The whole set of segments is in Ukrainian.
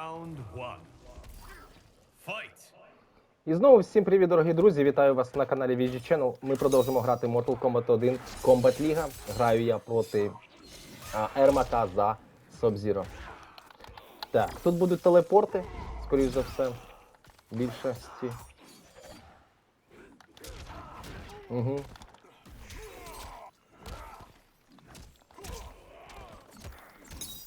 One. Fight. І знову всім привіт, дорогі друзі! Вітаю вас на каналі VG Channel. Ми продовжимо грати Mortal Kombat 1 Combat League. Граю я проти а, Ермака за Sub-Zero. Так, тут будуть телепорти, скоріш за все. в Більшості. Угу.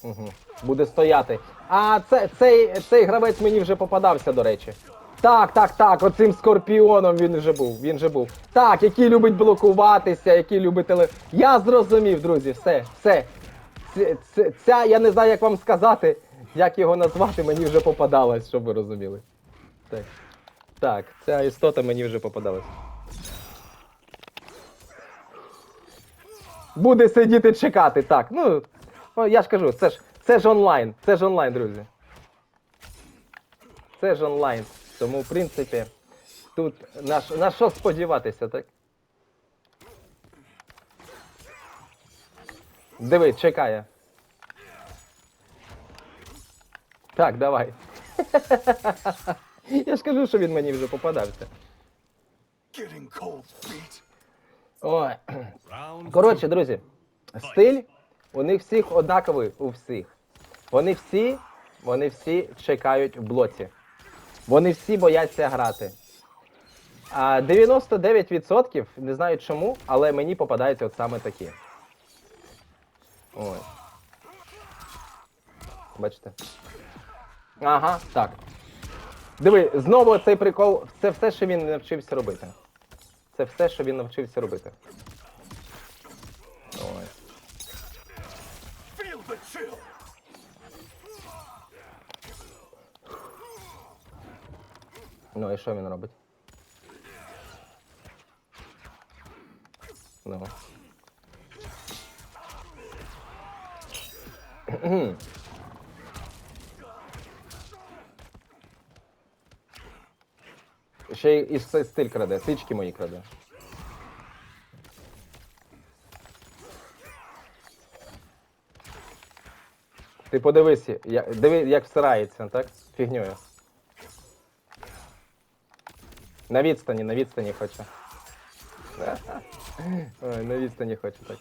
Угу. Буде стояти. А це, цей, цей гравець мені вже попадався, до речі. Так, так, так, оцим скорпіоном він вже був. Він вже був. Так, який любить блокуватися, який любить теле. Я зрозумів, друзі, все, все. Ц- ц- Ця, я не знаю, як вам сказати, як його назвати, мені вже попадалось, щоб ви розуміли. Так. Так, ця істота мені вже попадалась. Буде сидіти чекати, так. Ну, я ж кажу, це ж, це ж онлайн, це ж онлайн, друзі. Це ж онлайн. Тому, в принципі, тут на, на що сподіватися, так? Диви, чекає. Так, давай. Я ж кажу, що він мені вже попадався. Ой. Коротше, друзі, стиль у них всіх однаковий у всіх. Вони всі, вони всі чекають в блоці. Вони всі бояться грати. А 99% не знаю чому, але мені попадаються от саме такі. Ой. Бачите? Ага, так. Диви, знову цей прикол. Це все, що він навчився робити. Це все, що він навчився робити. І що він робить? Ну. Ще і с- стиль краде, стички мої краде. Ти подивись, я, диви, як всирається, так? Фігньою. На відстані, на відстані хочу. Ой, на відстані хочу так.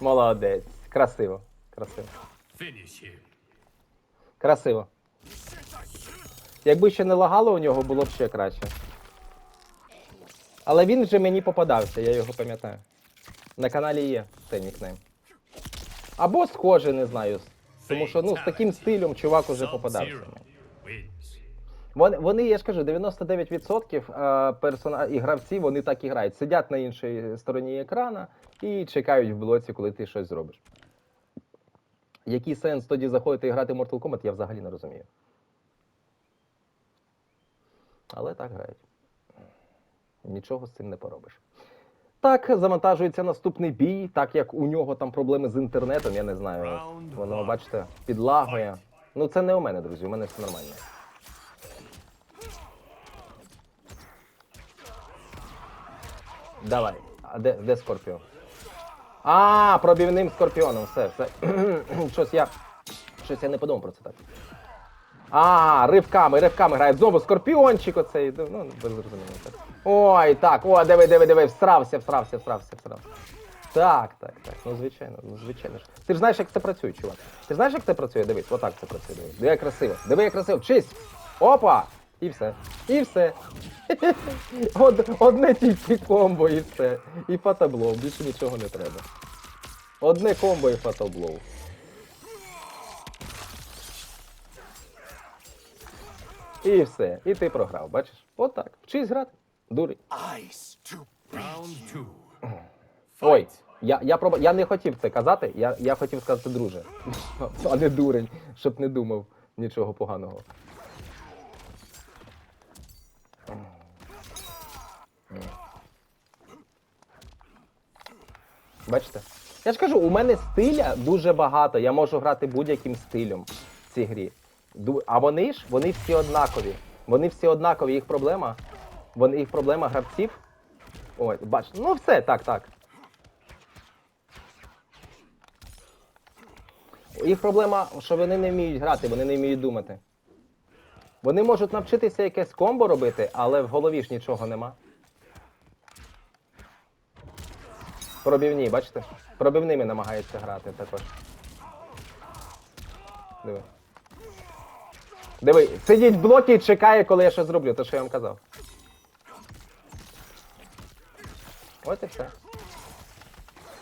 Молодець. Красиво. Красиво. Красиво. Якби ще не лагало у нього, було б ще краще. Але він вже мені попадався, я його пам'ятаю. На каналі є цей нікнейм. Або схожий, не знаю. Тому що ну, з таким стилем чувак уже попадався. Вони, вони, я ж кажу, 99% е, персона... і гравці вони так і грають. Сидять на іншій стороні екрана і чекають в блоці, коли ти щось зробиш. Який сенс тоді заходити і грати в Mortal Kombat, я взагалі не розумію. Але так грають. Нічого з цим не поробиш. Так, завантажується наступний бій, так як у нього там проблеми з інтернетом, я не знаю. Воно, бачите, підлагує. Ну це не у мене, друзі, у мене все нормально. Давай. А де, де Скорпіон? А, пробівним скорпіоном, все, все. щось я. Щось я не подумав про це так. А, ривками, ривками грає. Знову скорпіончик оцей. Ну, без зрозуміння так. Ой, так, о, диви, диви, диви, всрався, всрався, всрався, всрався. Так, так, так. Ну звичайно, ну звичайно ж. Ти ж знаєш, як це працює, чувак. Ти знаєш, як це працює? Дивись, отак це працює. Дивись. Диви, як красиво. Диви, як красиво. Вчись! Опа! І все. І все. Од, одне тільки комбо і все. І фатоблоу. Більше нічого не треба. Одне комбо і фатоблоу. І все. І ти програв, бачиш? Отак. Вчись грати. Дурень. Round two. Ой, я, я, проб... я не хотів це казати, я, я хотів сказати друже. А не дурень, щоб не думав нічого поганого. Бачите? Я ж кажу, у мене стиля дуже багато, я можу грати будь-яким стилем в цій грі. А вони ж, вони всі однакові. Вони всі однакові, їх проблема. Вони, їх проблема гравців. Ой, бач, ну все, так, так. Їх проблема, що вони не вміють грати, вони не вміють думати. Вони можуть навчитися якесь комбо робити, але в голові ж нічого нема. Пробівні, бачите? Пробівними намагаються грати також. Диви. Диви, сидіть в блокі і чекає, коли я щось зроблю, те, що я вам казав. Ось і все.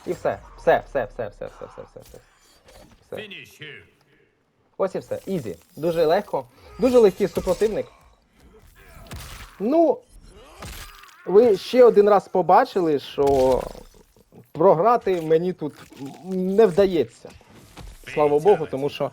І все. Все, все, все, все, все, все, все, все. Все. Ось і все. Ізі. Дуже легко. Дуже легкий супротивник. Ну, ви ще один раз побачили, що програти мені тут не вдається. Слава Богу, тому що.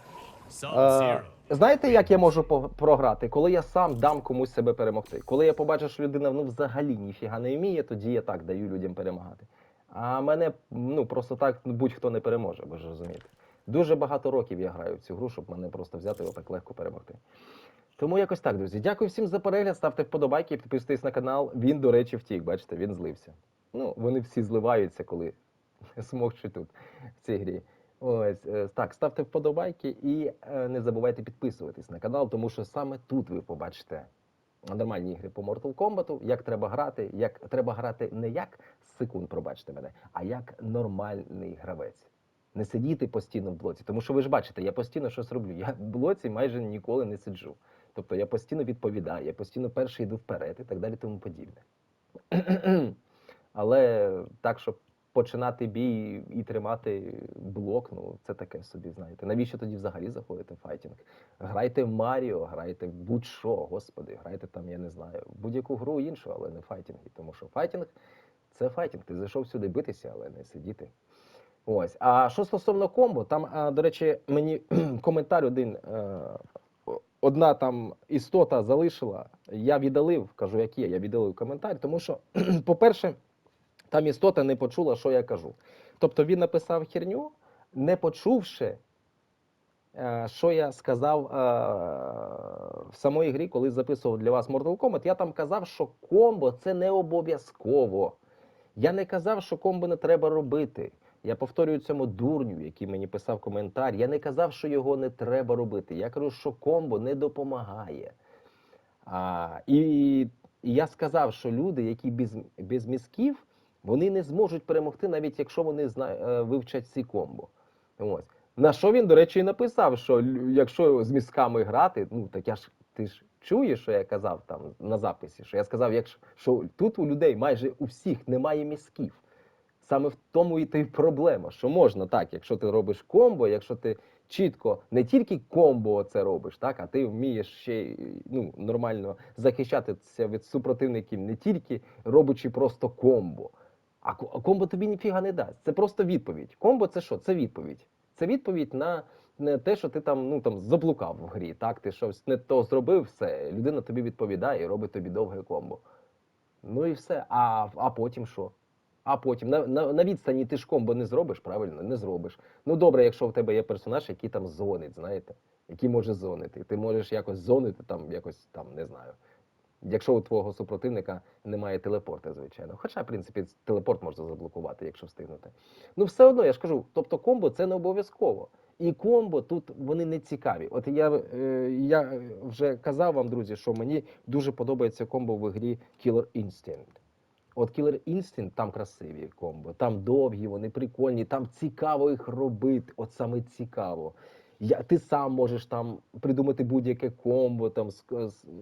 Е, знаєте, як я можу програти? Коли я сам дам комусь себе перемогти. Коли я побачу, що людина ну, взагалі ніфіга не вміє, тоді я так даю людям перемагати. А мене ну, просто так будь-хто не переможе, ви ж розумієте. Дуже багато років я граю в цю гру, щоб мене просто взяти і отак легко перемогти. Тому якось так, друзі. Дякую всім за перегляд. Ставте вподобайки, підписуйтесь на канал. Він, до речі, втік. Бачите, він злився. Ну, вони всі зливаються, коли смокчуть тут в цій грі. Ось е, так, ставте вподобайки і е, не забувайте підписуватись на канал, тому що саме тут ви побачите нормальні ігри по Mortal Kombat, як треба грати, як треба грати не як секунд, пробачте мене, а як нормальний гравець. Не сидіти постійно в блоці. Тому що ви ж бачите, я постійно щось роблю. Я в блоці майже ніколи не сиджу. Тобто я постійно відповідаю, я постійно перший йду вперед і так далі, тому подібне. Але так, щоб починати бій і тримати блок, ну це таке собі, знаєте. Навіщо тоді взагалі заходити в файтінг? Грайте в Маріо, грайте в будь-що, господи, грайте там, я не знаю, будь-яку гру іншу, але не файтінги. Тому що файтінг це файтінг. Ти зайшов сюди битися, але не сидіти. Ось. А що стосовно комбо, там, до речі, мені коментар один. е, Одна там істота залишила, я віддалив, кажу, як є, я віддалив коментар, тому що, по-перше, там істота не почула, що я кажу. Тобто він написав херню, не почувши, е, що я сказав е, в самої грі, коли записував для вас Mortal Kombat. Я там казав, що комбо це не обов'язково. Я не казав, що комбо не треба робити. Я повторюю цьому дурню, який мені писав коментар. Я не казав, що його не треба робити. Я кажу, що комбо не допомагає. А, і, і я сказав, що люди, які без, без мізків, вони не зможуть перемогти, навіть якщо вони зна, е, вивчать ці комбо. Ось. На що він, до речі, і написав, що якщо з мізками грати, ну так я ж ти ж чуєш, що я казав там на записі, що я сказав, якщо що тут у людей майже у всіх немає мізків. Саме в тому і ти проблема, що можна так, якщо ти робиш комбо, якщо ти чітко не тільки комбо це робиш, так, а ти вмієш ще ну, нормально захищатися від супротивників, не тільки робячи просто комбо. А комбо тобі ніфіга не дасть. Це просто відповідь. Комбо це що? Це відповідь. Це відповідь на не те, що ти там ну там заблукав в грі. Так, ти щось не то зробив, все. Людина тобі відповідає і робить тобі довге комбо. Ну і все. А, а потім що? А потім на, на, на відстані ти ж комбо не зробиш, правильно? Не зробиш. Ну добре, якщо в тебе є персонаж, який там зонить, знаєте, який може зонити. Ти можеш якось зонити, там, якось там, не знаю. Якщо у твого супротивника немає телепорта, звичайно. Хоча, в принципі, телепорт можна заблокувати, якщо встигнути. Ну, все одно, я ж кажу, тобто комбо це не обов'язково. І комбо тут вони не цікаві. От я, е, я вже казав вам, друзі, що мені дуже подобається комбо в грі Killer Instinct. От Killer Instinct там красиві комбо, там довгі, вони прикольні, там цікаво їх робити. От саме цікаво. Я, ти сам можеш там придумати будь-яке комбо, там з,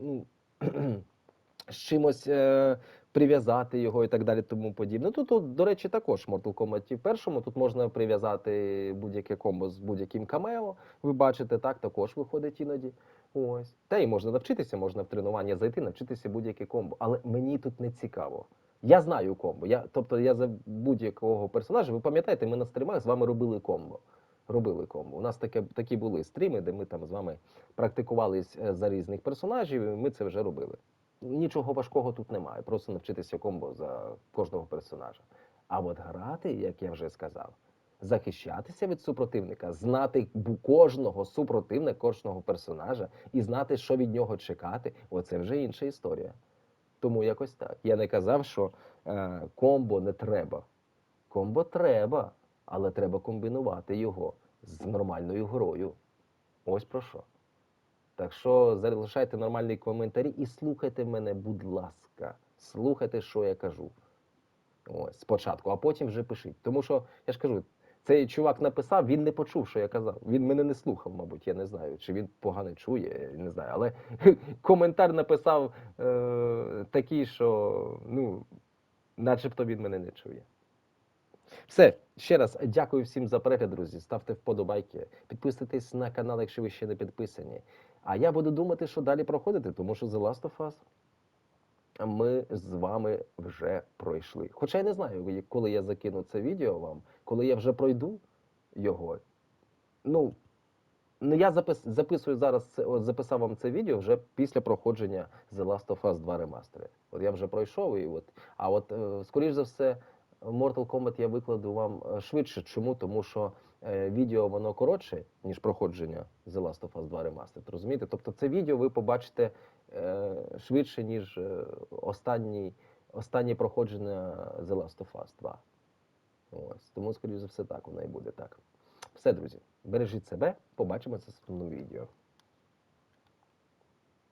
ну, з чимось е, прив'язати його і так далі, тому подібне. Тут, тут, до речі, також Mortal Kombat першому тут можна прив'язати будь-яке комбо з будь-яким камео. Ви бачите, так також виходить іноді. Ось. Та й можна навчитися, можна в тренування зайти, навчитися будь-яке комбо. Але мені тут не цікаво. Я знаю комбо. Я, тобто я за будь-якого персонажа, ви пам'ятаєте, ми на стрімах з вами робили комбо. Робили комбо. У нас таке, такі були стріми, де ми там з вами практикувались е, за різних персонажів, і ми це вже робили. Нічого важкого тут немає, просто навчитися комбо за кожного персонажа. А от грати, як я вже сказав, захищатися від супротивника, знати кожного супротивника, кожного персонажа і знати, що від нього чекати, оце вже інша історія. Тому якось так. Я не казав, що е, комбо не треба. Комбо треба, але треба комбінувати його. з нормальною грою. Ось про що. Так що залишайте нормальні коментарі і слухайте мене, будь ласка. Слухайте, що я кажу. Ось, спочатку, а потім вже пишіть. Тому що, я ж кажу, цей чувак написав, він не почув, що я казав. Він мене не слухав, мабуть, я не знаю, чи він погано чує, не знаю. Але коментар написав е, такий, що ну, начебто він мене не чує. Все, ще раз дякую всім за перегляд, друзі. Ставте вподобайки, підписуйтесь на канал, якщо ви ще не підписані. А я буду думати, що далі проходити, тому що The Last of Us ми з вами вже пройшли. Хоча я не знаю, коли я закину це відео вам, коли я вже пройду його. Ну, ну я запис, записую зараз це, от записав вам це відео вже після проходження The Last of Us 2 ремастери. От я вже пройшов і от. А от, е, скоріш за все, Mortal Kombat я викладу вам е, швидше. Чому? Тому що е, відео воно коротше, ніж проходження The Last of Us 2 Remastered, розумієте? Тобто це відео ви побачите е, швидше, ніж останній, останнє проходження The Last of Us 2. Ось. Тому, скоріш за все, так воно і буде так. Все, друзі, бережіть себе, побачимося в наступному відео.